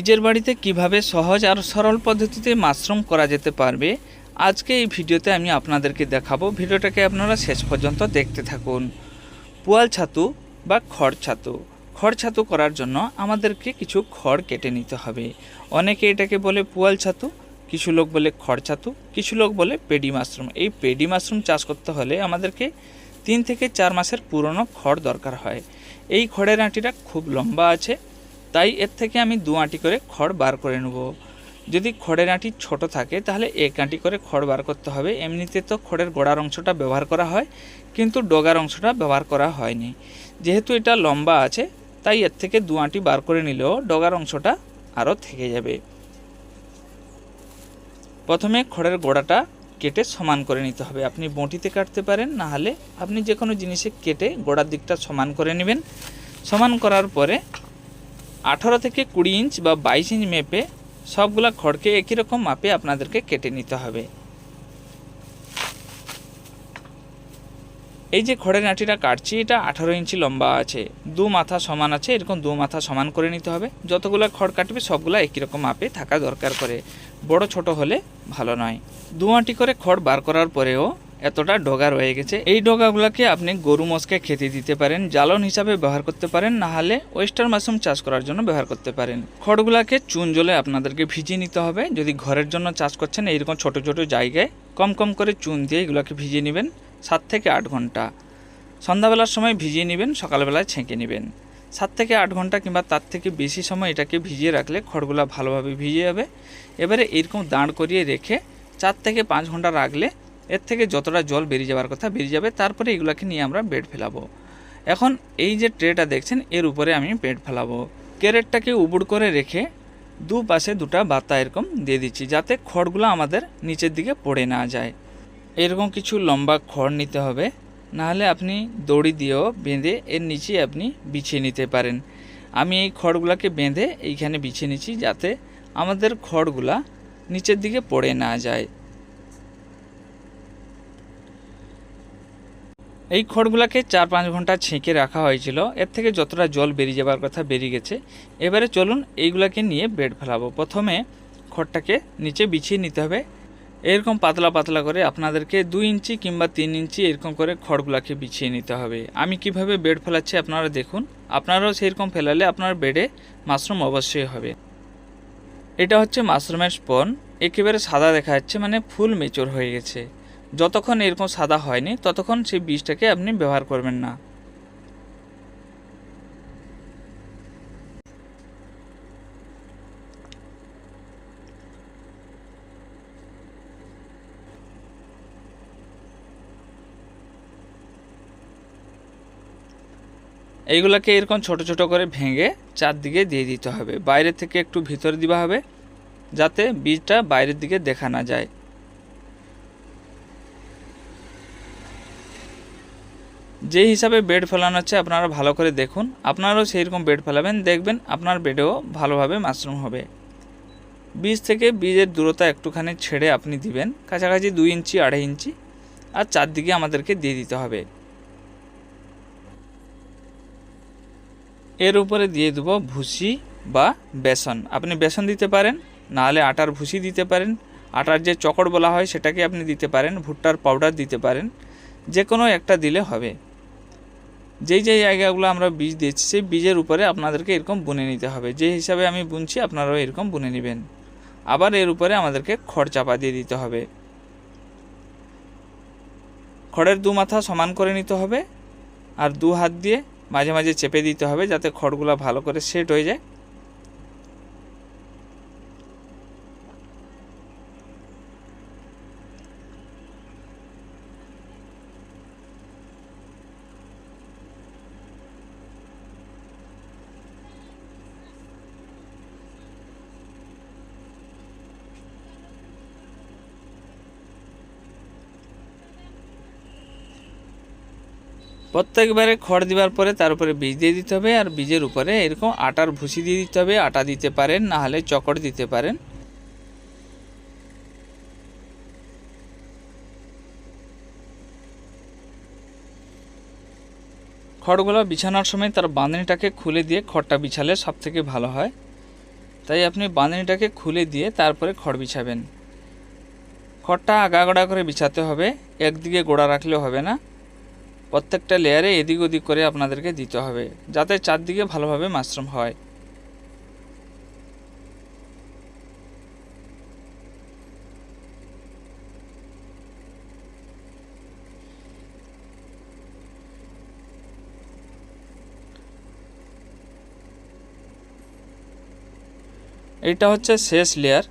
নিজের বাড়িতে কীভাবে সহজ আর সরল পদ্ধতিতে মাশরুম করা যেতে পারবে, আজকে এই ভিডিওতে আমি আপনাদেরকে দেখাবো। ভিডিওটাকে আপনারা শেষ পর্যন্ত দেখতে থাকুন। পুয়াল ছাতু বা খড় ছাতু। খড় ছাতু করার জন্য আমাদেরকে কিছু খড় কেটে নিতে হবে। অনেকে এটাকে বলে পুয়াল ছাতু, কিছু লোক বলে খড় ছাতু, কিছু লোক বলে পেডি মাশরুম। এই পেডি মাশরুম চাষ করতে হলে আমাদেরকে তিন থেকে চার মাসের পুরনো খড় দরকার হয়। এই খড়ের আঁটিটা খুব লম্বা আছে তাই এর থেকে আমি দু আঁটি করে খড় বার করে নেব। যদি খড়ের আঁটি ছোট থাকে, তাহলে এক আঁটি করে খড় বার করতে হবে। এমনিতে তো খড়ের গোড়ার অংশটা ব্যবহার করা হয়, কিন্তু ডগার অংশটা ব্যবহার করা হয়নি। যেহেতু এটা লম্বা আছে, তাই এর থেকে দু আঁটি বার করে নিলেও ডগার অংশটা আরও থেকে যাবে। প্রথমে খড়ের গোড়াটা কেটে সমান করে নিতে হবে। আপনি বঁটিতে কাটতে পারেন, না হলে আপনি যে কোনো জিনিসে কেটে গোড়ার দিকটা সমান করে নেবেন। সমান করার পরে আঠারো থেকে কুড়ি ইঞ্চ বা বাইশ ইঞ্চ মেপে সবগুলা খড়কে একই রকম মাপে আপনাদেরকে কেটে নিতে হবে। এই যে খড়ের নাটিটা কাটছি, এটা আঠারো ইঞ্চি লম্বা আছে। দু মাথা সমান আছে, এরকম দু মাথা সমান করে নিতে হবে। যতগুলো খড় কাটবে, সবগুলো একই রকম মাপে থাকা দরকার করে। বড় ছোট হলে ভালো নয়। দু আঁটি করে খড় বার করার পরেও এতটা ডগা রয়ে গেছে। এই ডগাগুলোকে আপনি গরু মোষকে খেতে দিতে পারেন, জ্বালন হিসাবে ব্যবহার করতে পারেন, না হলে ওয়েস্টার মাশরুম চাষ করার জন্য ব্যবহার করতে পারেন। খড়গুলোকে চুন জলে আপনাদেরকে ভিজিয়ে নিতে হবে। যদি ঘরের জন্য চাষ করছেন, এইরকম ছোট ছোট জায়গায় কম কম করে চুন দিয়ে এগুলোকে ভিজিয়ে নেবেন সাত থেকে আট ঘণ্টা। সন্ধ্যাবেলার সময় ভিজিয়ে নেবেন, সকালবেলায় ছেঁকে নেবেন। সাত থেকে আট ঘণ্টা কিংবা তার থেকে বেশি সময় এটাকে ভিজিয়ে রাখলে খড়গুলো ভালোভাবে ভিজে যাবে। এবারে এরকম দাঁড় করিয়ে রেখে চার থেকে পাঁচ ঘণ্টা রাখলে এর থেকে যতটা জল বেরিয়ে যাওয়ার কথা বেরিয়ে যাবে, তারপরে এগুলোকে নিয়ে আমরা বেড ফেলাবো। এখন এই যে ট্রেটা দেখছেন, এর উপরে আমি বেড ফেলাবো। ক্যারেটটাকে উবুড় করে রেখে দু পাশে দুটা বাতা এরকম দিয়ে দিচ্ছি, যাতে খড়গুলো আমাদের নিচের দিকে পড়ে না যায়। এরকম কিছু লম্বা খড় নিতে হবে, নাহলে আপনি দড়ি দিয়েও বেঁধে এর নিচে আপনি বিছিয়ে নিতে পারেন। আমি এই খড়গুলোকে বেঁধে এইখানে বিছিয়ে নিচ্ছি, যাতে আমাদের খড়গুলা নিচের দিকে পড়ে না যায়। এই খড়গুলোকে চার পাঁচ ঘণ্টা ছেঁকে রাখা হয়েছিল। এর থেকে যতটা জল বেরিয়ে যাবার কথা বেরিয়ে গেছে। এবারে চলুন এইগুলাকে নিয়ে বেড ফেলাবো। প্রথমে খড়টাকে নিচে বিছিয়ে নিতে হবে। এরকম পাতলা পাতলা করে আপনাদেরকে দুই ইঞ্চি কিংবা তিন ইঞ্চি এরকম করে খড়গুলাকে বিছিয়ে নিতে হবে। আমি কীভাবে বেড ফেলাচ্ছি আপনারা দেখুন। আপনারাও সেরকম ফেলালে আপনার বেডে মাশরুম অবশ্যই হবে। এটা হচ্ছে মাশরুমের স্পন। একেবারে সাদা দেখা যাচ্ছে মানে ফুল মেচোর হয়ে গেছে। যতক্ষণ এরকম সাদা হয়নি, ততক্ষণ সেই বীজটাকে আপনি ব্যবহার করবেন না। এইগুলোকে এরকম ছোট ছোট করে ভেঙে চারদিকে দিয়ে দিতে হবে। বাইরে থেকে একটু ভিতরে দেওয়া হবে, যাতে বীজটা বাইরের দিকে দেখা না যায়। যে হিসাবে বেড ফেলানো হচ্ছে আপনারা ভালো করে দেখুন। আপনারাও সেই রকম বেড ফেলাবেন, দেখবেন আপনার বেডেও ভালোভাবে মাশরুম হবে। বীজ থেকে বীজের দূরতা একটুখানি ছেড়ে আপনি দিবেন, কাছাকাছি দুই ইঞ্চি, আড়াই ইঞ্চি, আর চারদিকে আমাদেরকে দিয়ে দিতে হবে। এর উপরে দিয়ে দেবো ভুসি বা বেসন। আপনি বেসন দিতে পারেন, নাহলে আটার ভুসি দিতে পারেন, আটার যে চকড় বলা হয় সেটাকে আপনি দিতে পারেন, ভুট্টার পাউডার দিতে পারেন যে কোনো একটা দিলে হবে। যেই যেই জায়গাগুলো আমরা বীজ দিয়েছি, সেই বীজের উপরে আপনাদেরকে এরকম বুনে নিতে হবে। যে হিসাবে আমি বুনছি, আপনারাও এরকম বুনে নেবেন। আবার এর উপরে আমাদেরকে খড় চাপা দিয়ে দিতে হবে। খড়ের দু মাথা সমান করে নিতে হবে। আর দু হাত দিয়ে মাঝে মাঝে চেপে দিতে হবে যাতে খড়গুলো ভালো করে সেট হয়ে যায়। প্রত্যেকবারে খড় দেওয়ার পরে তার উপরে বীজ দিয়ে দিতে হবে আর বীজের উপরে এরকম আটার ভুসি দিয়ে দিতে হবে, আটা দিতে পারেন, না হলে চকড় দিতে পারেন। খড়গুলো বিছানোর সময় তার বাঁধনিটাকে খুলে দিয়ে খড়টা বিছালে সব থেকে ভালো হয়। তাই আপনি বাঁধনিটাকে খুলে দিয়ে তারপরে খড় বিছাবেন। খড়টা আগাগোড়া করে বিছাতে হবে, একদিকে গোড়া রাখলেও হবে না। প্রত্যেকটা লেয়ারে এদিক ওদিক করে আপনাদেরকে দিতে হবে, যাতে চারদিকে ভালোভাবে মাশরুম হয়। এইটা হচ্ছে শেষ লেয়ার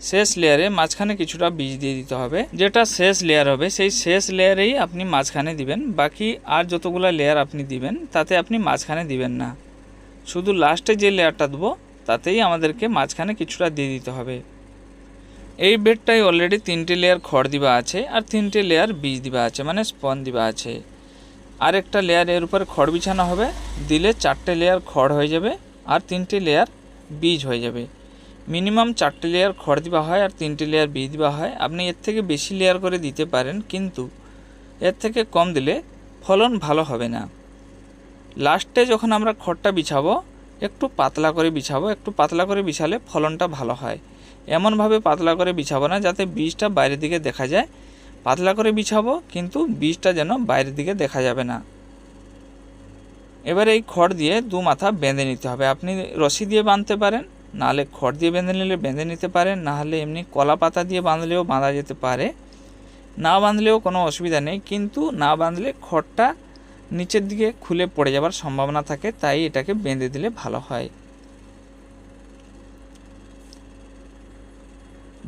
শেষ লেয়ারে মাঝখানে কিছুটা বীজ দিয়ে দিতে হবে। যেটা শেষ লেয়ার হবে, সেই শেষ লেয়ারেই আপনি মাঝখানে দিবেন। বাকি আর যতগুলো লেয়ার আপনি দিবেন, তাতে আপনি মাঝখানে দিবেন না। শুধু লাস্টে যে লেয়ারটা দেবো, তাতেই আমাদেরকে মাঝখানে কিছুটা দিয়ে দিতে হবে। এই বেডটাই অলরেডি তিনটে লেয়ার খড় দিবা আছে, আর তিনটে লেয়ার বীজ দিবা আছে মানে স্পন দিবা আছে। আর একটা লেয়ার এর উপরে খড় বিছানো হবে, দিলে চারটে লেয়ার খড় হয়ে যাবে, আর তিনটে লেয়ার বীজ হয়ে যাবে। মিনিমাম চারটে লেয়ার খড় দেওয়া হয় আর তিনটে লেয়ার বীজ দেওয়া হয়। আপনি এর থেকে বেশি লেয়ার করে দিতে পারেন, কিন্তু এর থেকে কম দিলে ফলন ভালো হবে না। লাস্টে যখন আমরা খড়টা বিছাবো, একটু পাতলা করে বিছাবো, একটু পাতলা করে বিছালে ফলনটা ভালো হয়। এমনভাবে পাতলা করে বিছাবো না, যাতে বীজটা বাইরের দিকে দেখা যায়। পাতলা করে বিছাবো, কিন্তু বীজটা যেন বাইরের দিকে দেখা যাবে না। এবার এই খড় দিয়ে দু মাথা বেঁধে নিতে হবে। আপনি রশি দিয়ে বাঁধতে পারেন নাহলে খড় দিয়ে বেঁধে নিলে বেঁধে নিতে পারেন নাহলে এমনি কলা পাতা দিয়ে বাঁধলেও বাঁধা যেতে পারে। না বাঁধলেও কোনো অসুবিধা নেই, কিন্তু না বাঁধলে খড়টা নিচের দিকে খুলে পড়ে যাবার সম্ভাবনা থাকে, তাই এটাকে বেঁধে দিলে ভালো হয়।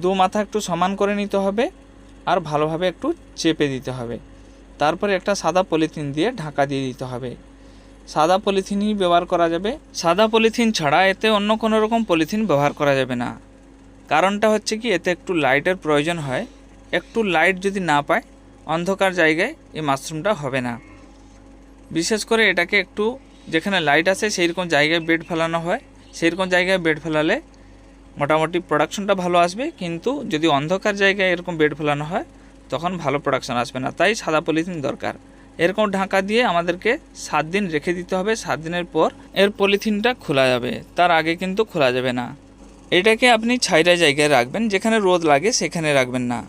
দু মাথা একটু সমান করে নিতে হবে আর ভালোভাবে একটু চেপে দিতে হবে। তারপরে একটা সাদা পলিথিন দিয়ে ঢাকা দিয়ে দিতে হবে। সাদা পলিথিনই ব্যবহার করা যাবে। সাদা পলিথিন ছাড়া এতে অন্য কোনো রকম পলিথিন ব্যবহার করা যাবে না। কারণটা হচ্ছে কি, এতে একটু লাইটের প্রয়োজন হয়। একটু লাইট যদি না পায়, অন্ধকার জায়গায় এই মাশরুমটা হবে না। বিশেষ করে এটাকে একটু যেখানে লাইট আছে সেই রকম জায়গায় বেড ফেলানো হয়। সেই রকম জায়গায় বেড ফেলালে মোটামুটি প্রোডাকশনটা ভালো আসবে। কিন্তু যদি অন্ধকার জায়গায় এরকম বেড ফেলানো হয়, তখন ভালো প্রোডাকশন আসবে না। তাই সাদা পলিথিন দরকার। এরকম ঢাকা দিয়ে আমাদেরকে সাত দিন রেখে দিতে হবে। সাত দিনের পর এর পলিথিনটা খোলা যাবে। তার আগে কিন্তু খোলা যাবে না। এটাকে আপনি ছাইরা জায়গায় রাখবেন। যেখানে রোদ লাগে সেখানে রাখবেন না।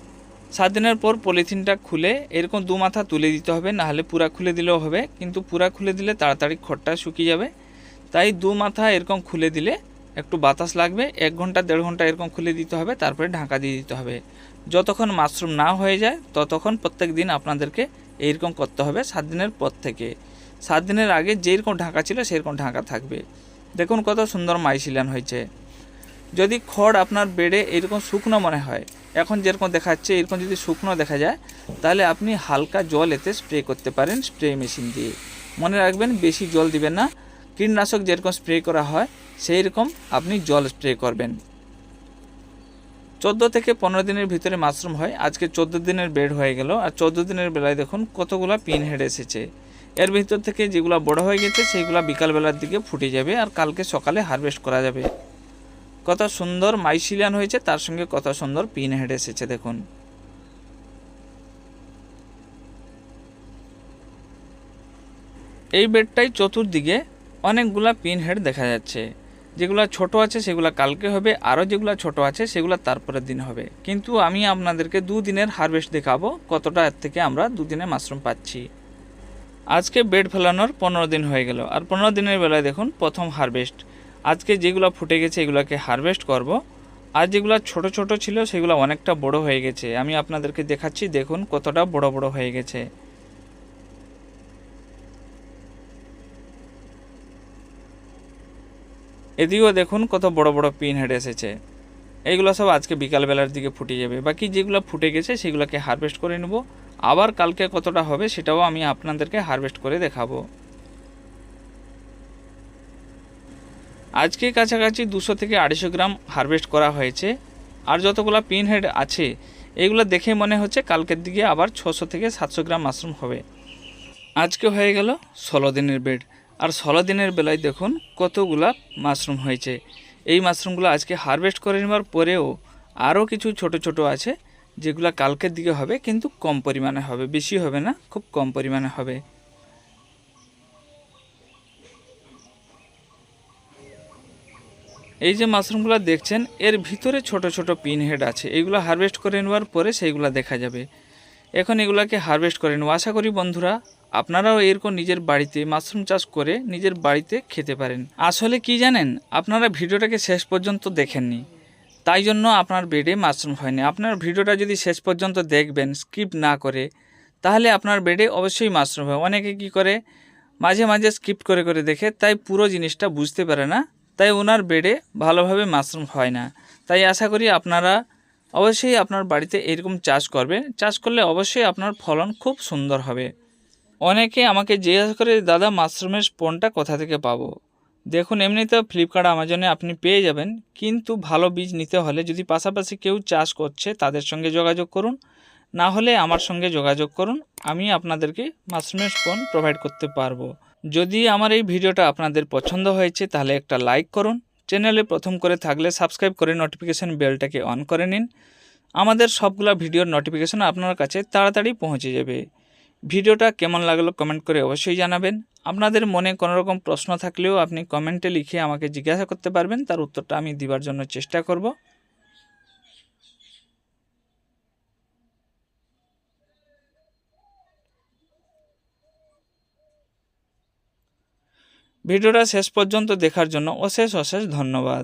সাত দিনের পর পলিথিনটা খুলে এরকম দু মাথা তুলে দিতে হবে। নাহলে পুরা খুলে দিলেও হবে। কিন্তু পুরা খুলে দিলে তাড়াতাড়ি খড়টা শুকিয়ে যাবে। তাই দু মাথা এরকম খুলে দিলে একটু বাতাস লাগবে। এক ঘণ্টা, দেড় ঘণ্টা এরকম খুলে দিতে হবে। তারপরে ঢাকা দিয়ে দিতে হবে। যতক্ষণ মাশরুম না হয়ে যায়, ততক্ষণ প্রত্যেক দিন আপনাদেরকে এইরকম করতে হবে সাত দিনের পর থেকে। সাত দিনের আগে যেরকম ঢাকা ছিল সেরকম ঢাকা থাকবে। দেখুন কত সুন্দর মাইসিলান হয়েছে। যদি খড় আপনার বেডে এরকম শুকনো মনে হয়, এখন যেরকম দেখাচ্ছে, এরকম যদি শুকনো দেখা যায়, তাহলে আপনি হালকা জল এতে স্প্রে করতে পারেন স্প্রে মেশিন দিয়ে। মনে রাখবেন বেশি জল দিবেন না। কীটনাশক যেরকম স্প্রে করা হয় সেই রকম আপনি জল স্প্রে করবেন। চোদ্দ থেকে পনেরো দিনের ভিতরে মাশরুম হয়। আজকে চোদ্দ দিনের বেড হয়ে গেল। আর চোদ্দ দিনের বেলায় দেখুন কতগুলো পিন হেড এসেছে। এর ভিতর থেকে যেগুলো বড় হয়ে গেছে, সেইগুলো বিকালবেলার দিকে ফুটে যাবে আর কালকে সকালে হারভেস্ট করা যাবে। কত সুন্দর মাইসিলিয়ান হয়েছে, তার সঙ্গে কত সুন্দর পিন হেড এসেছে, দেখুন। এই বেডটাই চতুর্দিকে অনেকগুলা পিন হেড দেখা যাচ্ছে। যেগুলো ছোট আছে সেগুলো কালকে হবে আরও যেগুলো ছোট আছে সেগুলো তারপরের দিন হবে। কিন্তু আমি আপনাদেরকে দুদিনের হারভেস্ট দেখাবো, কতটা এর থেকে আমরা দুদিনে মাশরুম পাচ্ছি। আজকে বেড ফেলানোর পনেরো দিন হয়ে গেল। আর পনেরো দিনের বেলায় দেখুন প্রথম হারভেস্ট আজকে যেগুলো ফুটে গেছে এগুলোকে হারভেস্ট করব। আর যেগুলো ছোট ছোট ছিল সেগুলো অনেকটা বড় হয়ে গেছে। আমি আপনাদেরকে দেখাচ্ছি, দেখুন কতটা বড় বড় হয়ে গেছে। এদিকেও দেখুন কত বড় বড় পিন হেড এসেছে। এইগুলো সব আজকে বিকালবেলার দিকে ফুটে যাবে। বাকি যেগুলো ফুটে গেছে সেগুলোকে হারভেস্ট করে নেব। আবার কালকে কতটা হবে সেটাও আমি আপনাদেরকে হারভেস্ট করে দেখাবো। আজকে কাছাকাছি দুশো থেকে আড়াইশো গ্রাম হারভেস্ট করা হয়েছে। আর যতগুলো পিন হেড আছে, এগুলো দেখে মনে হচ্ছে কালকের দিকে আবার ছশো থেকে সাতশো গ্রাম মাশরুম হবে। আজকে হয়ে গেল ষোলো দিনের বেড আর ষোলো দিনের বেলায় দেখুন কতগুলা মাশরুম হয়েছে। এই মাশরুমগুলো আজকে হারভেস্ট করে নেওয়ার পরেও আরও কিছু ছোট ছোট আছে, যেগুলো কালকের দিকে হবে, কিন্তু কম পরিমাণে হবে। বেশি হবে না, খুব কম পরিমাণে হবে। এই যে মাশরুমগুলো দেখছেন, এর ভিতরে ছোট ছোট পিন হেড আছে। এইগুলো হারভেস্ট করে নেওয়ার পরে সেইগুলো দেখা যাবে। এখন এগুলাকে হারভেস্ট করে নেব আশা করি বন্ধুরা, আপনারাও এরকম নিজের বাড়িতে মাশরুম চাষ করে নিজের বাড়িতে খেতে পারেন। আসলে কি জানেন, আপনারা ভিডিওটাকে শেষ পর্যন্ত দেখেননি, তাই জন্য আপনার বেডে মাশরুম হয়নি। আপনার ভিডিওটা যদি শেষ পর্যন্ত দেখবেন স্কিপ না করে, তাহলে আপনার বেডে অবশ্যই মাশরুম হয় অনেকে কি করে, মাঝে মাঝে স্কিপ করে করে দেখে, তাই পুরো জিনিসটা বুঝতে পারে না, তাই ওনার বেডে ভালোভাবে মাশরুম হয় না। তাই আশা করি আপনারা অবশ্যই আপনার বাড়িতে এরকম চাষ করবে। চাষ করলে অবশ্যই আপনার ফলন খুব সুন্দর হবে। অনেকে আমাকে জিজ্ঞাসা করে, দাদা, মাশরুমের স্পনটা কোথা থেকে পাবো? দেখুন, এমনিতে ফ্লিপকার্ট আমাজনে আপনি পেয়ে যাবেন। কিন্তু ভালো বীজ নিতে হলে যদি পাশাপাশি কেউ চাষ করছে, তাদের সঙ্গে যোগাযোগ করুন। না হলে আমার সঙ্গে যোগাযোগ করুন। আমি আপনাদেরকে মাশরুমের স্পন প্রোভাইড করতে পারব। যদি আমার এই ভিডিওটা আপনাদের পছন্দ হয়েছে, তাহলে একটা লাইক করুন। চ্যানেলে প্রথম করে থাকলে সাবস্ক্রাইব করে নোটিফিকেশান বেলটাকে অন করে নিন। আমাদের সবগুলো ভিডিওর নোটিফিকেশান আপনার কাছে তাড়াতাড়ি পৌঁছে যাবে। ভিডিওটা কেমন লাগল কমেন্ট করে অবশ্যই জানাবেন। আপনাদের মনে কোনো রকম প্রশ্ন থাকলেও আপনি কমেন্টে লিখে আমাকে জিজ্ঞাসা করতে পারবেন, তার উত্তরটা আমি দেওয়ার জন্য চেষ্টা করব। ভিডিওটা শেষ পর্যন্ত দেখার জন্য অশেষ অশেষ ধন্যবাদ।